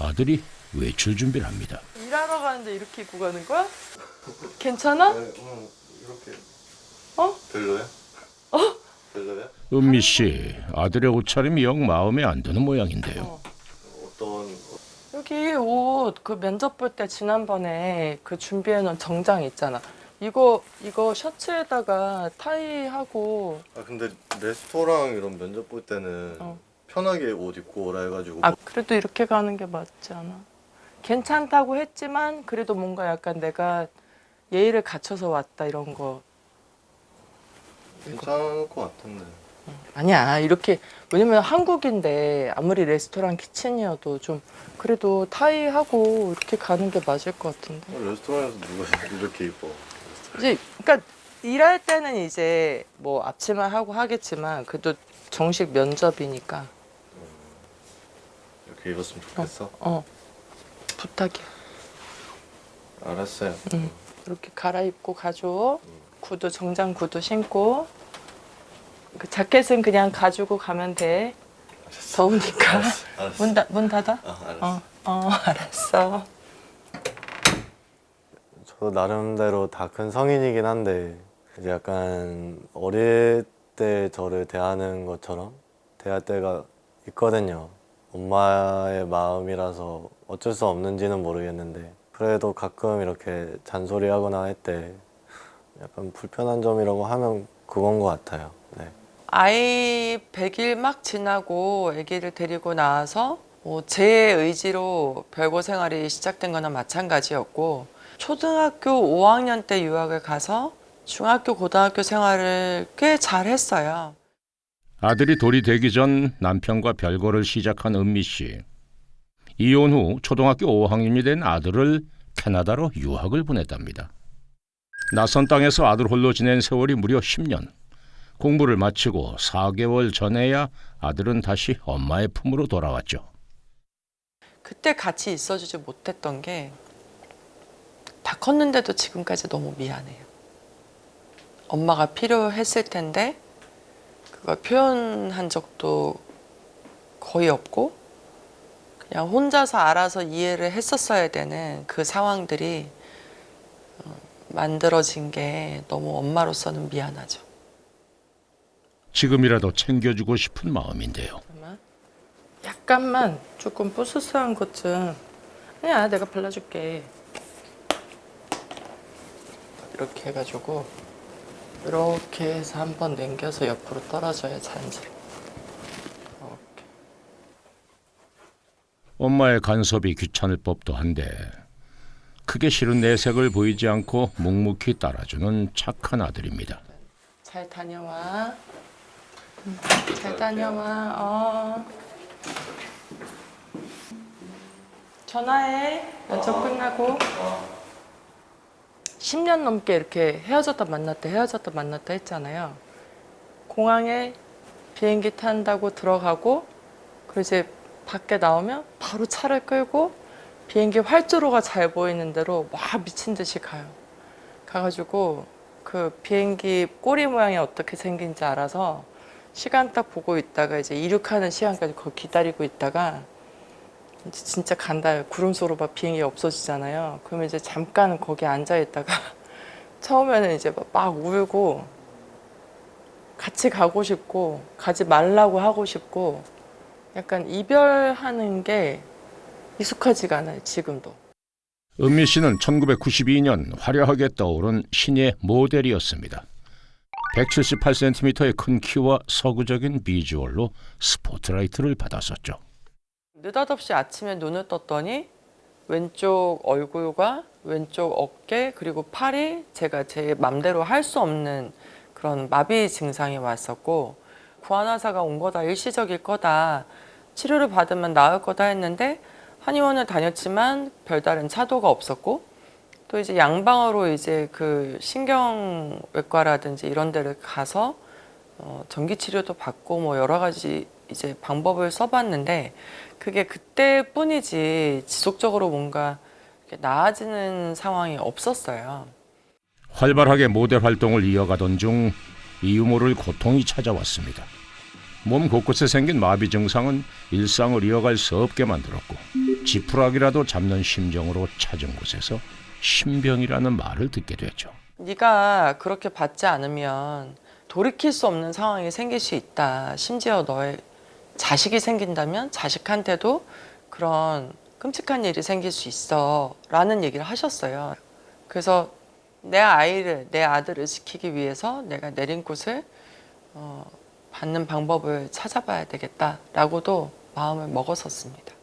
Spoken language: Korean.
아들이 외출 준비를 합니다. 일하러 가는데 이렇게 입고 가는 거야? 괜찮아? 네, 어, 이렇게. 어? 별로야? 별로야? 은미 씨 아들의 옷차림이 영 마음에 안 드는 모양인데요. 어. 어떤 여기 옷 그 면접 볼 때 지난번에 그 준비해 놓은 정장 있잖아. 이거 이거 셔츠에다가 타이하고 아 근데 레스토랑 이런 면접 볼 때는 어. 편하게 옷 입고 오라 해가지고. 아 그래도 이렇게 가는 게 맞지 않아? 괜찮다고 했지만 그래도 뭔가 약간 내가 예의를 갖춰서 왔다 이런 거. 괜찮을 것 같은데. 아니야. 이렇게 왜냐면 한국인데 아무리 레스토랑 키친이어도 좀 그래도 타이하고 이렇게 가는 게 맞을 것 같은데. 어, 레스토랑에서 누가 이렇게 입어 이제 그러니까 일할 때는 이제 뭐 앞치마 하고 하겠지만 그래도 정식 면접이니까 입었으면 좋겠어? 어. 부탁이야 알았어요. 응. 이렇게 갈아입고 가줘 구두 정장 구두 신고. 그 자켓은 그냥 가지고 가면 돼. 더우니까. 알았어. 알았어. 문, 닫아? 아 알았어. 어, 어 알았어. 저도 나름대로 다 큰 성인이긴 한데 이제 약간 어릴 때 저를 대하는 것처럼 대할 때가 있거든요. 엄마의 마음이라서 어쩔 수 없는지는 모르겠는데 그래도 가끔 이렇게 잔소리하거나 할 때 약간 불편한 점이라고 하면 그건 것 같아요. 네. 아이 100일 막 지나고 아기를 데리고 나와서 뭐 제 의지로 별거 생활이 시작된 거나 마찬가지였고 초등학교 5학년 때 유학을 가서 중학교 고등학교 생활을 꽤 잘했어요. 아들이 돌이 되기 전 남편과 별거를 시작한 은미 씨. 이혼 후 초등학교 5학년이 된 아들을 캐나다로 유학을 보냈답니다. 낯선 땅에서 아들 홀로 지낸 세월이 무려 10년. 공부를 마치고 4개월 전에야 아들은 다시 엄마의 품으로 돌아왔죠. 그때 같이 있어주지 못했던 게 다 컸는데도 지금까지 너무 미안해요. 엄마가 필요했을 텐데 표현한 적도 거의 없고 그냥 혼자서 알아서 이해를 했었어야 되는 그 상황들이 어, 만들어진 게 너무 엄마로서는 미안하죠. 지금이라도 챙겨주고 싶은 마음인데요. 잠깐만. 약간만 조금 부스스한 것 좀. 아니야, 내가 발라줄게. 이렇게 해가지고 이렇게 해서 한번 남겨서 옆으로 떨어져야. 이렇게. 엄마의 간섭이 귀찮을 법도 한데 크게 싫은 내색을 보이지 않고 묵묵히 따라주는 착한 아들입니다. 잘 다녀와. 응, 잘 다녀와. 어. 전화해. 면접 끝나고. 10년 넘게 이렇게 헤어졌다 만났다 헤어졌다 만났다 했잖아요. 공항에 비행기 탄다고 들어가고 그리고 이제 밖에 나오면 바로 차를 끌고 비행기 활주로가 잘 보이는 대로 와 미친 듯이 가요. 가가지고 그 비행기 꼬리 모양이 어떻게 생긴지 알아서 시간 딱 보고 있다가 이제 이륙하는 시간까지 거기 기다리고 있다가 이제 진짜 간다 구름 속으로 막 비행기 없어지잖아요. 그러면 이제 잠깐 거기 앉아 있다가 처음에는 이제 막- 막 울고 같이 가고 싶고 가지 말라고 하고 싶고 약간 이별하는 게 익숙하지가 않아요 지금도. 은미 씨는 1992년 화려하게 떠오른 신예 모델이었습니다. 178cm의 큰 키와 서구적인 비주얼로 스포트라이트를 받았었죠. 느닷없이 아침에 눈을 떴더니 왼쪽 얼굴과 왼쪽 어깨 그리고 팔이 제가 제 맘대로 할 수 없는 그런 마비 증상이 왔었고 구안화사가 온 거다 일시적일 거다 치료를 받으면 나을 거다 했는데 한의원을 다녔지만 별다른 차도가 없었고 또 이제 양방으로 이제 그 신경외과라든지 이런 데를 가서 어, 전기 치료도 받고 뭐 여러 가지 이제 방법을 써봤는데 그게 그때뿐이지 지속적으로 뭔가 나아지는 상황이 없었어요. 활발하게 모델 활동을 이어가던 중 이유 모를 고통이 찾아왔습니다. 몸 곳곳에 생긴 마비 증상은 일상을 이어갈 수 없게 만들었고 지푸라기라도 잡는 심정으로 찾은 곳에서 신병이라는 말을 듣게 되죠. 네가 그렇게 받지 않으면 돌이킬 수 없는 상황이 생길 수 있다. 심지어 너의 자식이 생긴다면 자식한테도 그런 끔찍한 일이 생길 수 있어. 라는 얘기를 하셨어요. 그래서 내 아이를, 내 아들을 지키기 위해서 내가 내린 곳을 어, 받는 방법을 찾아봐야 되겠다라고도 마음을 먹었었습니다.